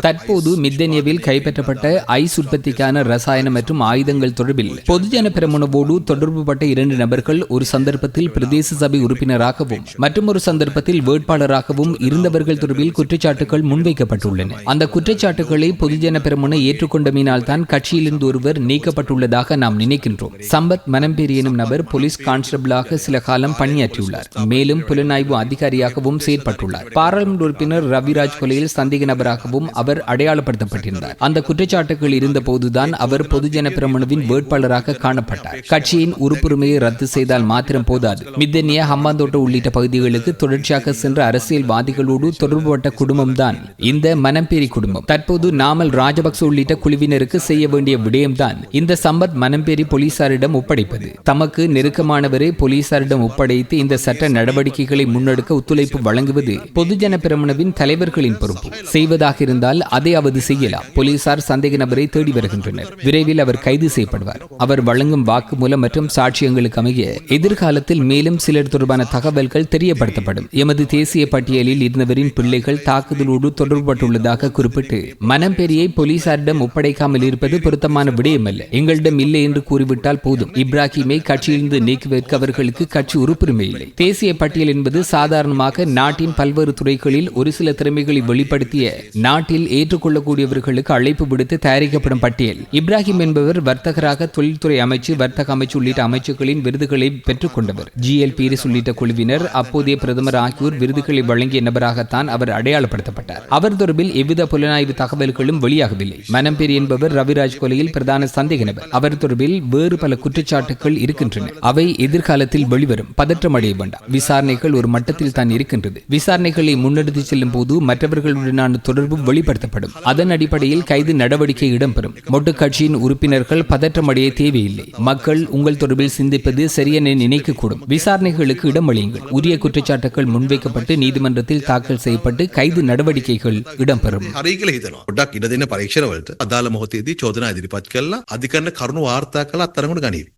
தற்போது மித்தனியவில் கைப்பற்றப்பட்ட ஐஸ் உற்பத்திக்கான ரசாயன மற்றும் ஆயுதங்கள் தொடர்பில் பொதுஜன பெரமுனவோடு தொடர்புபட்ட இரண்டு நபர்கள் ஒரு சந்தர்ப்பத்தில் பிரதேச சபை உறுப்பினராகவும் மற்றும் ஒரு சந்தர்ப்பத்தில் வேட்பாளராகவும் இருந்தவர்கள் தொடர்பில் குற்றச்சாட்டுகள் முன்வைக்கப்பட்டுள்ளன. அந்த குற்றச்சாட்டுகளை பொதுஜன பெரமுன ஏற்றுக்கொண்டமையினால் தான் கட்சியிலிருந்து ஒருவர் நீக்கப்பட்டுள்ளதாக நாம் நினைக்கின்றோம். சம்பத் மனம்பேரி எனும் நபர் போலீஸ் கான்ஸ்டபிளாக சில காலம் பணியாற்றியுள்ளார். மேலும் புலனாய்வு அதிகாரியாகவும் செயற்பட்டுள்ளார். பாராளுமன்ற உறுப்பினர் ரவிராஜ் கொலையில் சந்தேக நபராகவும் அவர் அடையாளப்படுத்தப்பட்டிருந்தார். அந்த குற்றச்சாட்டுகள் இருந்தபோதுதான் அவர் பொதுஜன பிரமணுவின் வேட்பாளராக காணப்பட்டார். கட்சியின் உறுப்புரிமையை ரத்து செய்தால் மாத்திரம் போதாது. மித்தனியா ஹம்பாந்தோட்ட உள்ளிட்ட பகுதிகளுக்கு தொடர்ச்சியாக சென்ற அரசியல்வாதிகளோடு தொடர்புபட்ட குடும்பம்தான் இந்த மனம்பேரி குடும்பம். தற்போது நாமல் ராஜபக்ச உள்ளிட்ட குழுவினருக்கு செய்ய வேண்டிய விடயம்தான் இந்த சம்பத் மனம்பேரி போலீசாரிடம் ஒப்படைப்பது. தமக்கு நெருக்கமானவரை போலீசாரிடம் ஒப்படைத்து இந்த சட்ட நடவடிக்கைகளை முன்னெடுக்க ஒத்துழைப்பு வழங்குவது பொதுஜன பிரமணவின் தலைவர்களின் பொறுப்பு. செய்வதாக இருந்தால் அதையாவது செய்யலாம். போலீசார் சந்தேக நபரை தேடி வருகின்றனர். விரைவில் அவர் கைது செய்யப்படுவார். அவர் வழங்கும் வாக்குமூலம் மற்றும் சாட்சியங்களுக்கு அமைய எதிர்காலத்தில் மேலும் சிலர் தொடர்பான தகவல்கள் தெரியப்படுத்தப்படும். எமது தேசிய பட்டியலில் இருந்தவரின் பிள்ளைகள் தாக்குதலோடு தொடர்புபட்டுள்ளதாக குறிப்பிட்டு மனம்பெரியை போலீசாரிடம் ஒப்படைக்காமல் இருப்பது பொருத்தமான விடயமல்ல. எங்களிடம் இல்லை என்று கூறிவிட்டால் போதும். இப்ராஹிமை கட்சியிலிருந்து நீக்குவதற்கு அவர்களுக்கு கட்சி உறுப்புரிமை இல்லை. தேசிய பட்டியல் என்பது சாதாரணமாக நாட்டின் பல்வேறு துறைகளில் ஒரு சில திறமைகளை வெளிப்படுத்திய நாட்டில் ஏற்றுக்கொள்ளக்கூடியவர்களுக்கு அழைப்பு விடுத்து தயாரிக்கப்படும் பட்டியல். இப்ராஹிம் என்பவர் வர்த்தகராக தொழில்துறை அமைச்சு வர்த்தக அமைச்சு உள்ளிட்ட அமைச்சுகளின் விருதுகளை பெற்றுக் கொண்டவர் ஜிஎல் பீரிஸ் உள்ளிட்ட குழுவினர் அப்போதைய பிரதமர் ஆகியோர் விருதுகளை வழங்கிய நபராகத்தான் அவர் அடையாளப்படுத்தப்பட்டார். அவர் தொடர்பில் எவ்வித புலனாய்வு தகவல்களும் வெளியாகவில்லை. மனம்பேரி என்பவர் ரவிராஜ் கொலையில் பிரதான சந்தேக நபர். அவர் தொடர்பில் வேறு பல குற்றச்சாட்டுகள் இருக்கின்றன. அவை எதிர்காலத்தில் வெளிவரும். பதற்றம் அடைய வேண்டாம். விசாரணைகள் ஒரு மட்டத்தில் தான் இருக்கின்றது. விசாரணைகளை முன்னெடுத்து செல்லும் போது மற்றவர்களுடனான தொடர்பு வெளிப்படுத்தப்படும் அதன் அடிப்படையில் கைது நடவடிக்கை இடம்பெறும் மொட்டு கட்சியின் உறுப்பினர்கள் பதற்றமடைய தேவையில்லை மக்கள் உங்கள் தொடர்பில் சிந்திப்பது சரியென நினைக்கக்கூடும் விசாரணைகளுக்கு இடமளியுங்கள் உரிய குற்றச்சாட்டுகள் முன்வைக்கப்பட்டு நீதிமன்றத்தில் தாக்கல் செய்யப்பட்டு கைது நடவடிக்கைகள் இடம்பெறும் හරි කියලා හිතනවා. පොඩ්ඩක් ඉඩ දෙන්න පරීක්ෂණවලට අදාළ මොහොතේදී චෝදනා ඉදිරිපත් කළා අධිකරණ කරුණු වාර්තා කළා අත්තරංගුවට ගනීවි.